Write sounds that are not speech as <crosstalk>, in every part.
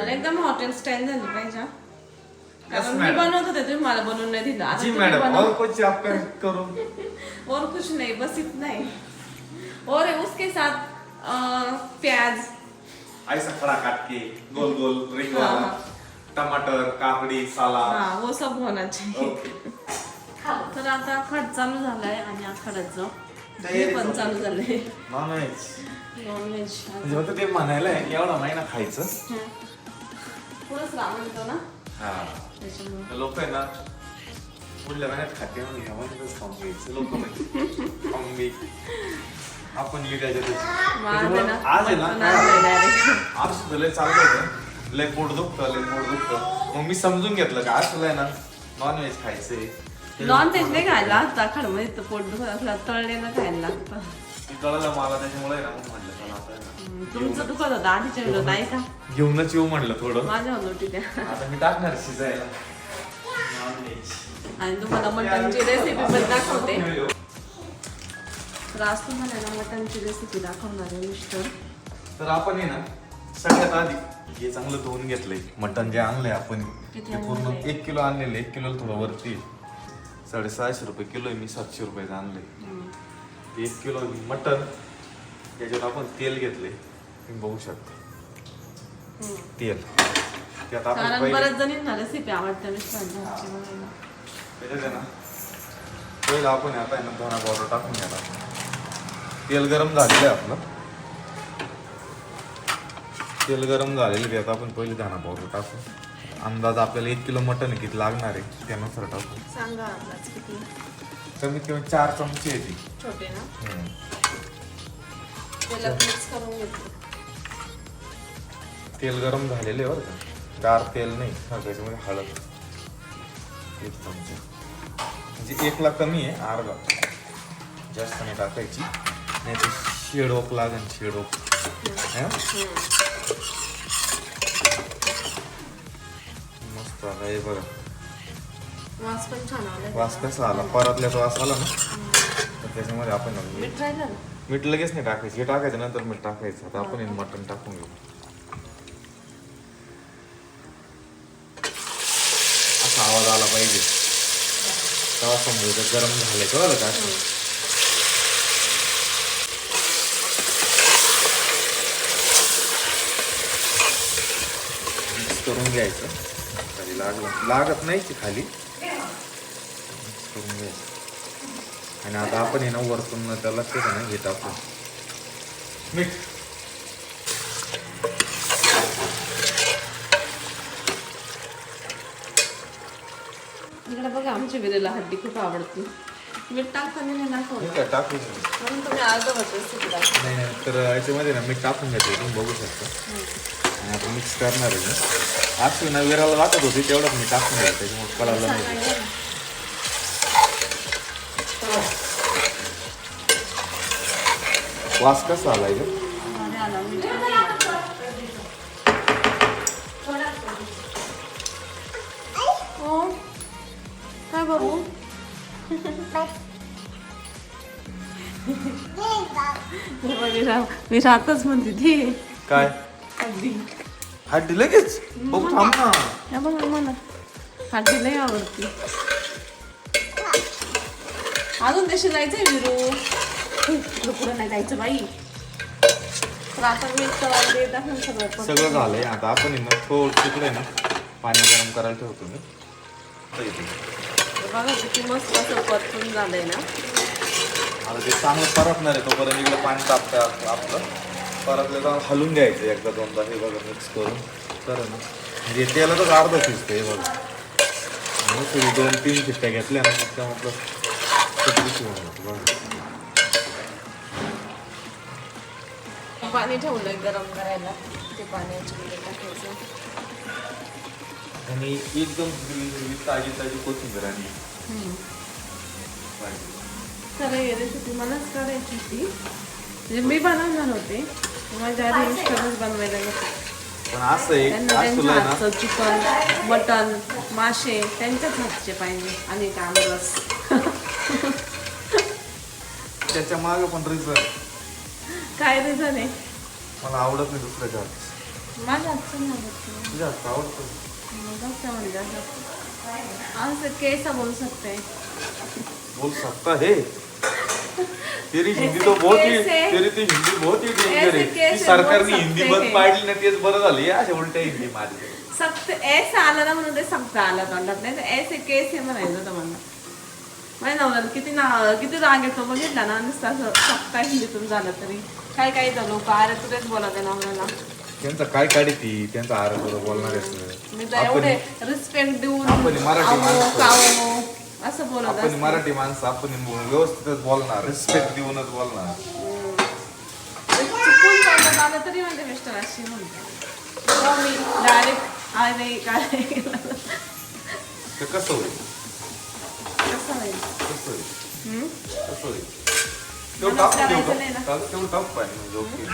आणि एकदम hotel style झाली पाहिजे हा. कारण मी madam. बनवत होते तुम्ही मला बनवून नाही दिलं. आता जी तुम्ही मैडम बनवा. और कुछ आप करो? <laughs> और कुछ नहीं बस इतना ही और उसके साथ अ, प्याज. ऐसा खड़ा काट के गोल गोल रिंग हाँ, वाला. टमाटर काकड़ी सलाद. हा वो सब होना चाहिए. ओके <laughs> तर आता खड चालू झालाय आणि आखाड्याचं तयारी हे पण चालू. चालू झालंय. नॉनव्हेज नॉनव्हेज म्हणजे फक्त ते म्हणायला आहे, एवढा महिना खायचं. पुढंच राहतो ना? हा. त्याच्यामुळे. लोक आहे ना पुढल्या महिन्यात खाते म्हणून ह्या महिन्यातच खाऊन घ्यायचं. लोक म्हणजे खाऊन आपण त्याच्यामुळं ना आज आहे ना. आज सुद्धा लय चाललं होतं लय पोट दुखतं लय पोट दुखतं. मग मी समजून घेतलं का आज तुला आहे ना नॉनव्हेज खायचंय. नॉन व्हेज नाही खायला आता पोट दुखत असलं तळलेलं खायला लागतं. कळलं मला त्याच्यामुळे आहे ना मग म्हटलं चला आता आहे ना. तुमचं दुखत होतं आधीच्या व्हिडिओ नाही का? घेऊनच येऊ म्हटलं थोडं. माझ्या होती त्या. आता मी टाकणार शिजायला. आणि तुम्हाला मटनची रेसिपी पण दाखवते. <laughs> तर आज तुम्हाला ना मटनची रेसिपी दाखवणार आहे मिस्टर. तर आपण आहे ना सगळ्यात आधी हे चांगलं धुवून घेतलंय. मटण जे आणलंय आपण किती ते पूर्ण आणलंय? एक किलो आणलेलं एक किलो थोडं वरती आहे. साडेसहाशे रुपये किलो आहे मी सातशे रुपयाचं आणलंय. एक किलो मटण त्याच्यात आपण तेल घेतलंय. तुम्ही बघू शकता. तेल. त्यात आपण कारण बऱ्याच जणींना रेसिपी आवडते मिस्टरांच्या हातची म्हणून. त्याच्यात आहे ना पहिलं आपण आता आहे ना धना पावडर टाकून घ्यायला. तेल गरम झालेलं आहे आपलं. तेल गरम झालेलं आहे, त्यात आपण पहिले धना पावडर टाकू. अंदाज आपल्याला एक किलो मटन किती लागणार आहे त्यानुसार टाकू. सांगा आपलाच किती? कमीत कमी चार चमचे येते. छोटे ना? हम्म. त्याला मिक्स करून घेतो. तेल गरम झालेले बरं का. गार तेल नाही. हा त्याच्यामध्ये हळद. एक चमचा. म्हणजे एकला कमी आहे अर्धा. जास्त नाही टाकायची. नाही तर शेडोक लागेल शेडोक. हा? मस्त आला हे बघा वास पण छान आलाय. वास कसा आला? परतल्याचा वास आला ना? तर त्याच्यामध्ये आपण मीठ राहिलं ना? मीठ लगेच नाही टाकायचं. हे टाकायचं नंतर मीठ टाकायचं. आता आपण हे मटण टाकून घेऊ. असा आवाज आला पाहिजे. तेव्हा समजायचं गरम झालंय. कळलं का? मिक्स करून घ्यायचं. खाली लागलं. लागत नाही खाली. करून घ्यायचं. आणि आता आपण आहे ना वरतून त्याला ते ना हे टाकू. मीठ. इकडे बघा आमच्या हड्डी खूप आवडते. मीठ टाकताना नाही दाखवलं ठीक आहे टाकू म्हणून तुम्ही नाही नाही तर याच्यामध्ये ना मीठ टाकून घ्यायचं तुम्ही बघू शकता. आणि आपण मिक्स करणार आहे ना आज ना विराला लागत होती तेवढंच मी टाकून घ्यायचं त्याच्यामुळे कळालं नाही. वास कसा आलाय ग? हो? काय बाबू? हे बघ, मी राहतच म्हणते ती. काय? हड्डी हड्डी लगेच? बघू थांब ना. बघा मला हड्डी लई आवडते. अजून देशी जायचंय विरू. इकडं पुढं नाही जायचं बाई तर आता मी तर टाकून सगळं झालंय आता. आपण आहे ना थोडं तिकडे ना पाणी गरम करायला ठेवतो मी. बघा किती मस्त असं परतून झालंय ना. आता ते चांगलं परतणार आहे तोपर्यंत इकडे पाणी तापतं आप- आपलं परतलं जाऊन हलून घ्यायचं एकदा दोनदा हे बघा मिक्स करून. तर ना म्हणजे त्याला तर अर्धा शिजतं हे बघा. तुम्ही दोन तीन शिट्ट्या घेतल्या ना त्या म्हटलं सगळी बघा. पाणी ठेवलंय गरम करायला. ते पाण्याची मध्ये टाकायचं आणि एकदम हिरवी हिरवी ताजी ताजी कोथिंबीर आणि तर ही रेसिपी मलाच करायची होती. म्हणजे मी बनवणार होते. माझ्या आधी बनवायला नको. पण असं चिकन मटन मासे त्यांच्याच हातचे पाहिजे. आणि आमरस. त्याच्यामागे पण रिझन काय रिझन आहे? मला आवडत नाही दुसऱ्याच्या हात माझ्या हातचं नाही आवडत तुझ्या असं म्हणजे कैसा बोल सकते? बोल सकता है? तेरी <laughs> हिंदी तो बहुत ही कैसे? तेरी ती हिंदी बहुत ही डेंजर ऐसे आहे. ती कैसे सरकारने बोल हिंदी सकते बंद हैं? पाडली ना तेच बरं झालं. हे अशा उलट्या हिंदी मारली सक्त ऐसा आला ना म्हणून ते सक्त आला तोंडात नाही तर ऐसे केस हे म्हणायचं होतं मला. माझ्या नवऱ्याला किती ना किती राग येतो बघितला ना नुसतं असं सत्ता हिंदीतून झालं तरी. काय काय लोक अरे तू तेच बोला त्या नवऱ्याला त्यांचं काय काढी ती? त्यांचा आर बोलणार मी तर एवढे रिस्पेक्ट देऊन आपण मराठी माणसं. कावो, असं बोलत आपण. मराठी माणसं आपण व्यवस्थितच बोलणार रिस्पेक्ट देऊनच बोलणार. चुकून आलं तरी म्हणजे मिस्टर अशी म्हणते. हो मी डायरेक्ट अरे काय? कसं होईल? कसं होईल कसं होईल हम्म? कसं होईल तेवढं मलाच टाकून देऊ करायचं नाही ना. तेवढं टाक पाणी म्हणजे ओके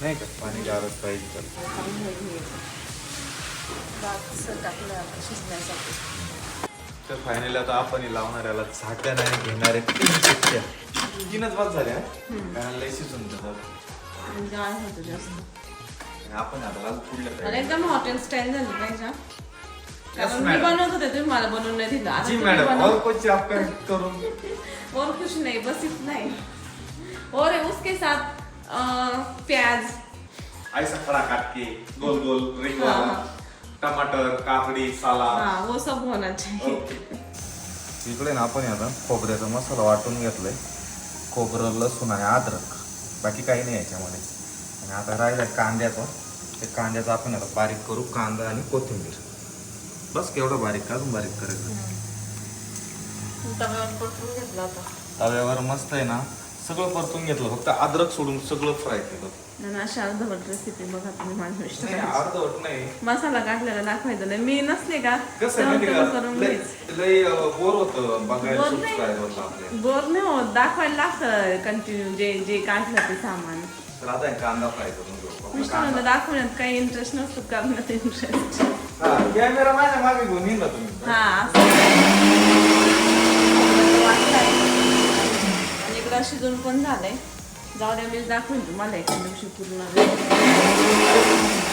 नाही का पाणी गारच पाहिजे तर भात टाकलं आता शिजण्यासाठी तर फायनली आता आपण हे लावणाऱ्याला झाकण आणि घेणारे तीन शिट्ट्या तीनच बाद झाल्या कारण लय शिजून जातात आणि गाळ होतं जास्त आणि आपण आता लागू पुढल्या. एकदम हॉटेल स्टाईल झाली पाहिजे हा. कारण मी. बनवत होते तुम्ही मला बनवून नाही दिलं. आता जी तुम्ही मॅडम बनव. और कुछ आपका करून और कुछ नहीं बस इतना ही. और उसके साथ अ, प्याज. ऐसा खड़ा काट के गोल गोल रिंग हाँ, वाला हाँ. टमाटर काकडी सलाद हाँ वो सब होना चाहिए। इकडे ना आपण आता खोबऱ्याचा मसाला वाटून घेतलाय. खोबरं लसूण आणि अद्रक. बाकी काही नाही याच्यामध्ये. आणि आता राहिला कांद्याचा. ते कांद्याचा आपण आता बारीक करू कांदा आणि कोथिंबीर. बस केवढं बारीक का अजून बारीक करायचं. तव्यावर मस्त आहे ना सगळं परतून घेतलं फक्त अद्रक सोडून सगळं फ्राय केलं. अशा अर्धवट रेसिपी बघा तुम्ही नाही मिस्टर अर्धवट नाही. मसाला काढलेला दाखवायचं नाही. मी नसले का? करून बोर नाही. होत दाखवायला लागतं कंटिन्यू जे जे काढलं ते सामान. कांदा फ्राय करून मिस्टरांना. दाखवण्यात काही इंटरेस्ट नसतो करण्यात इंटरेस्ट कॅमेरा माझ्या मागे घेऊन येईन ना तुम्ही हा. आणि इकडं शिजून पण झालंय जाऊ द्या मी दाखवेन तुम्हाला एका दिवशी पूर्ण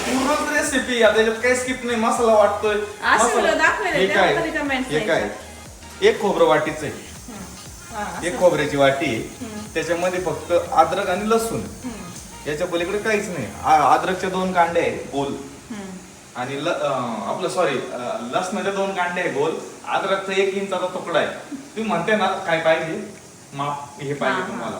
पूर्ण रेसिपी आता याच्यात काही स्किप नाही मसाला वाटतोय असं दाखवेल, एक खोबरं वाटीच आहे. एक खोबऱ्याची वाटी. त्याच्यामध्ये फक्त अद्रक आणि लसूण याच्या पलीकडे काहीच नाही. आ- अद्रकच्या दोन कांडे आहे गोल. हम्म. आणि ल- अं, आपलं सॉरी लसणाच्या दोन कांडे आहे गोल. अद्रकचा एक इंचाचा तुकडा आहे. तुम्ही म्हणते ना काय पाहिजे? माप हे हा, पाहिजे. तुम्हाला.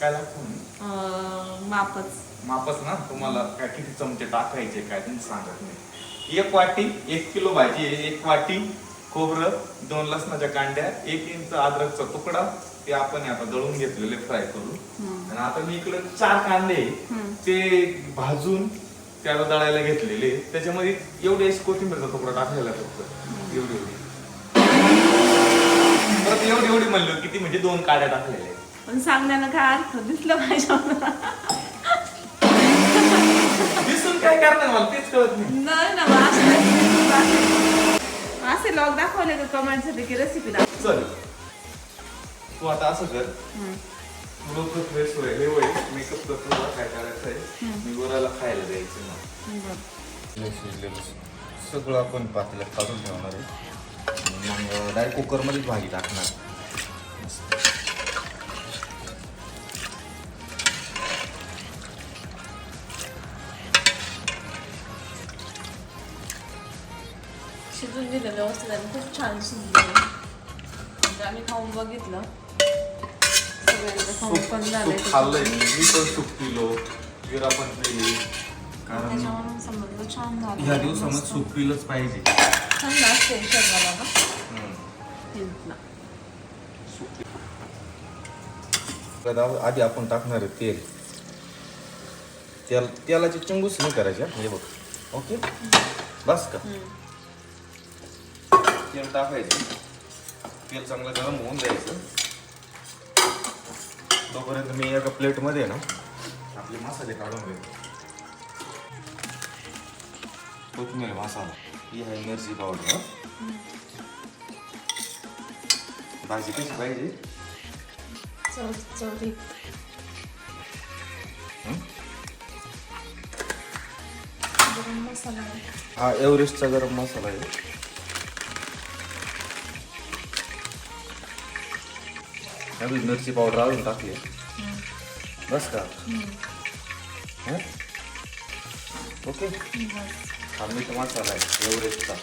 काय लागतं अं, मापच. मापच ना? तुम्हाला काय किती चमचे टाकायचे काय तुम्ही सांगत नाही. एक वाटी एक किलो भाजी आहे. एक वाटी खोबरं दोन लसणाच्या कांड्या एक इंच अद्रकचा तुकडा ते आपण हे आता दळून घेतलेले फ्राय करू आणि आता मी इकडे चार कांदे. ते भाजून त्याला दळायला घेतलेले. त्याच्यामध्ये एवढे कोथिंबीरचा तुकडा टाकलेला फक्त. एवढी एवढी. परत एवढी एवढी म्हणलो किती म्हणजे दोन काड्या टाकलेल्या आहेत. पण सांगण्यानं काय अर्थ दिसलं पाहिजे. दिसून काय करणार मला तेच कळत नाही. नाही ना मग असं- असे लॉग दाखवले का कमेंटसाठी की रेसिपी दाखव चल. तू आता असं कर. थोडं फ्रेश होईल हे होईल मेकअप कर तुला काय करायचं आहे मी वराला खायला द्यायचं ना. शिजलेलं सगळं आपण पातेल्यात काढून ठेवणार आहे. मग डायरेक्ट कुकरमध्येच भाजी टाकणार. शिजून दिलं व्यवस्थित आणि खूप छान शिजलं. म्हणजे आम्ही खाऊन बघितलं. झालंय सूप खाल्लंय. मी पण सूप पिलो. जिरा पण पिली कारण ह्या दिवसामध्ये. सूप पिलंच पाहिजे. आधी आपण टाकणार आहे तेल. तेल तेलाची चिंगूस नाही करायच्या हे बघ. ओके? बस का? तेल टाकायचं. तेल चांगलं गरम होऊन द्यायचं तोपर्यंत मी एका प्लेटमध्ये ना आपले मसाले काढून घेतो. कोथिंबीर मसाला ही आहे मिरची पावडर भाजी कशी पाहिजे? हं? हा एव्हरेस्टचा गरम मसाला आहे. अजून मिरची पावडर अजून टाकली बस का हं? ओके हा मीठ मसाला आहे एव्हरेस्टचा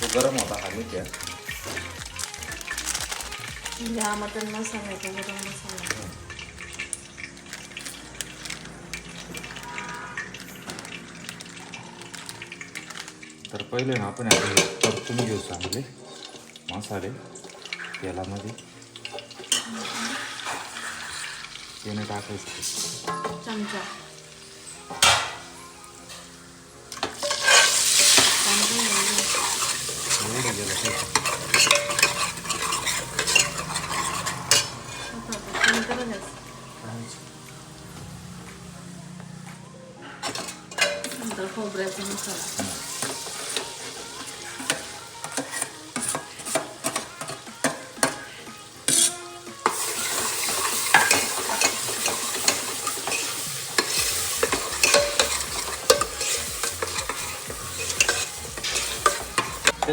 तो गरम होता हा मीठ आहे हा मटन मसाला आहे तो गरम मसाला. तर पहिले ना आपण हे परतून घेऊ चांगले मसाले तेलामध्ये त्याने टाकायचं चमचा चांगलं आहे. एवढं गेलं ते. आता आपण नंतर जास्त. नंतर खोबऱ्याचा मसाला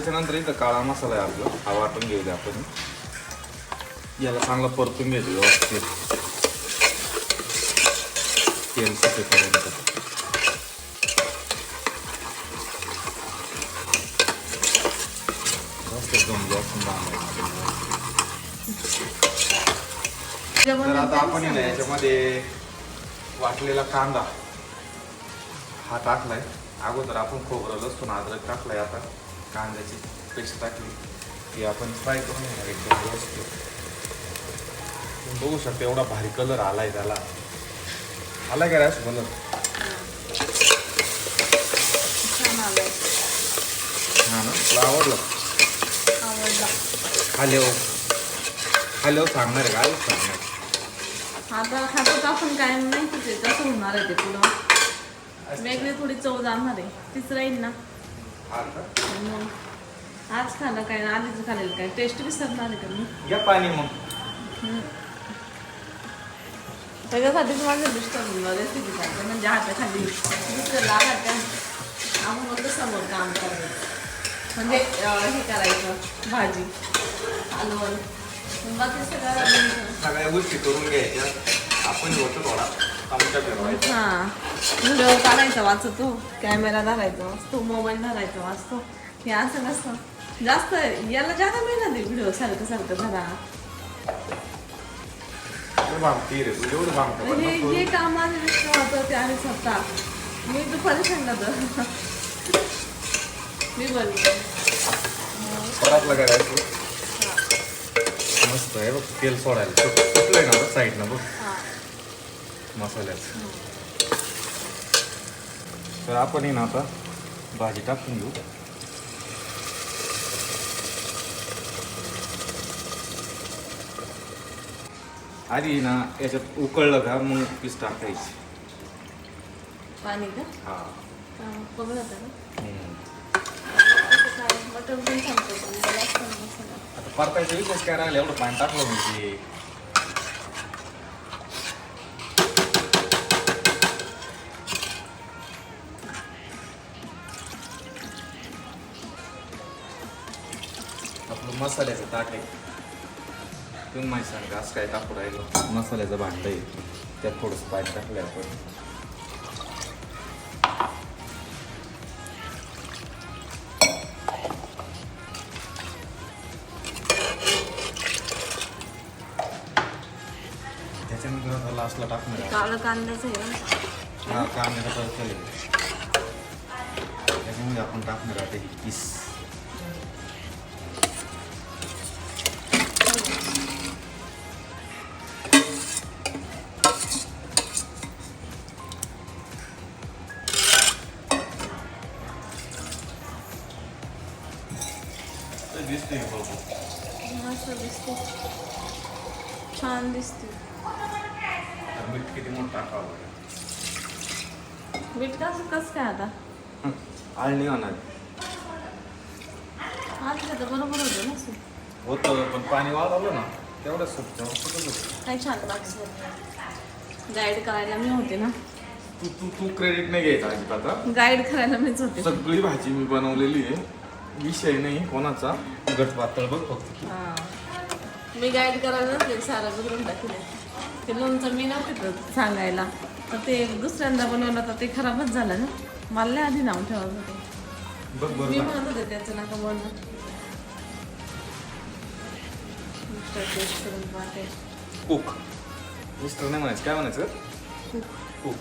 त्याच्यानंतर इथं काळा मसाला आहे आपला. हा वाटून घेऊया आपण. याला चांगला परतून घ्यायचं व्यवस्थित. तेल सुटेपर्यंत. तर आता आपण याच्यामध्ये वाटलेला कांदा हा टाकलाय. अगोदर आपण खोबरं लसूण अद्रक टाकलाय आता. कांद्याची पेस्ट टाकली ती आपण फ्राय करून घेणार एकदम व्यवस्थित बघू शकता एवढा भारी कलर आलाय त्याला. आलाय का रॅश कलर हा ना? तुला आवडलं? आवडला. खाली हो खाली हो सांगणार आहे का? आधीच सांगणार. आता खातात आपण काय माहितीच आहे कसं होणार आहे ते पुढं? वेगळी थोडी चव जाणार आहे. तीच राहील ना? आज खाल्लं काय? ना आधीच खाल्लेलं काय? टेस्ट विसरणार आहे का मी घ्या पाणी मग. त्याच्यासाठीच माझं दुष्ट रेसिपी करते म्हणजे हाताखाली दुसऱ्याला हात्या आपण फक्त समोर काम करायचं. म्हणजे अं, हे करायचं भाजी हलवण बाकी सगळं सगळ्या गोष्टी करून घ्यायच्या. आपण होतो थोडा. हा. व्हिडिओ काढायचा वाचतो. कॅमेरा धरायचा वाचतो. मोबाईल धरायचा वाचतो. हे असं नसतं. जास्त याला जादा मेहनत आहे व्हिडिओ सारखं सारखं धरा. पण हे काम माझं मिस्टर होतं ते आणि स्वतः. मी दुपारी सांगत मी मस्त आहे बघ तेल सोडायला. सुट- सुटलंय ना साईडनं बघ. मसाल्याचं तर आपण ना आता भाजी टाकून घेऊ. आधी ना याच्यात उकळलं का मग पीस टाकायची. पाणी का? हा. परतायचा विशेष काय राहिलं एवढं पाणी टाकलं म्हणजे. मसाल्याचं ताट आहे. तुम्ही माहिती सांगा असं काय टाकू राहिलं? मसाल्याचं भांड आहे. त्यात थोडंसं पाणी टाकलं आपण. त्याच्यानंतर लास्टला टाकणार आहे. काळं कांद्याचं आहे कांद्याचा परत त्याच्यामध्ये आपण टाकणार आता ही किस दिसते मस्त दिसते छान दिसते मीठ किती मोठं टाकावं मीठ कसं कसं काय आता आळणी होणार आज तर बरोबर होतं ना सु होतं पण पाणी वाढवलं ना तेवढं होतं काही छान लागतं गाईड करायला मी होते ना तू तू तू क्रेडिट नाही घ्यायचा अजिबात. गाईड करायला मीच होते सगळी भाजी मी बनवलेली आहे विषय नाही कोणाचा? गट पातळ बघ फक्त. हा. मी गाईड करायला नसले सारं बदलून टाकले ते लोणचं मी नव्हते सांगायला. तर ते दुसऱ्यांदा बनवलं तर ते खराबच झालं ना. मला आधी नाव होते. बघ मी म्हणत होते त्याचं नका बनवू नुसतं taste करून पाहते. कुक मिस्टर नाही म्हणायचं. काय म्हणायचं? कुक खूप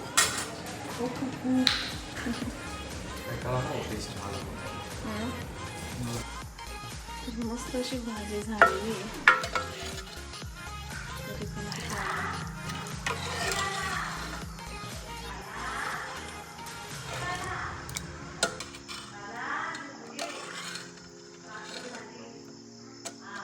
खूप खूप काय मला हं. मस्त अशी भाजी झालेली आहे.